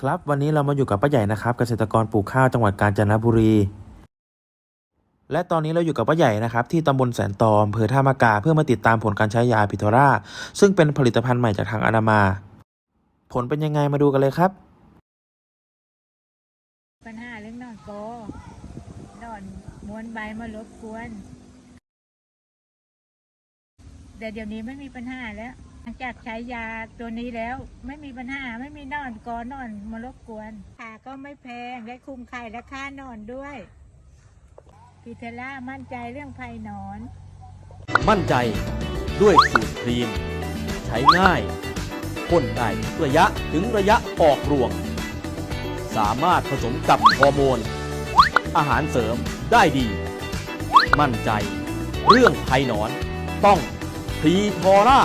ครับวันนี้เรามาอยู่กับป้าใหญ่นะครับเกษตรกรปลูกข้าวจังหวัดกาญจนบุรี และตอนนี้เราอยู่กับป้าใหญ่นะครับที่ตำบลแสนตออำเภอท่ามะกาเพื่อมาติดตามผลการใช้ยาพิทรา ซึ่งเป็นผลิตภัณฑ์ใหม่จากทางอนามา ผลเป็นยังไงมาดูกันเลยครับ ปัญหาเรื่องนอนโกนอนม้วนใบมารบกวนแต่เดี๋ยวนี้ไม่มีปัญหาแล้ว หลังจากใช้ยาตัวนี้แล้วไม่มีปัญหาไม่มีนอนกอนอนมารบกวนค่าก็ไม่แพงได้คุมไข่และค่านอนด้วยพิเทล่ามั่นใจเรื่องภัยหนอน มั่นใจด้วยสูตรครีม ใช้ง่ายพ่นได้ระยะถึงระยะออกรวง สามารถผสมกับฮอร์โมน อาหารเสริมได้ดี มั่นใจ เรื่องภัยหนอน ต้องพีทอร่า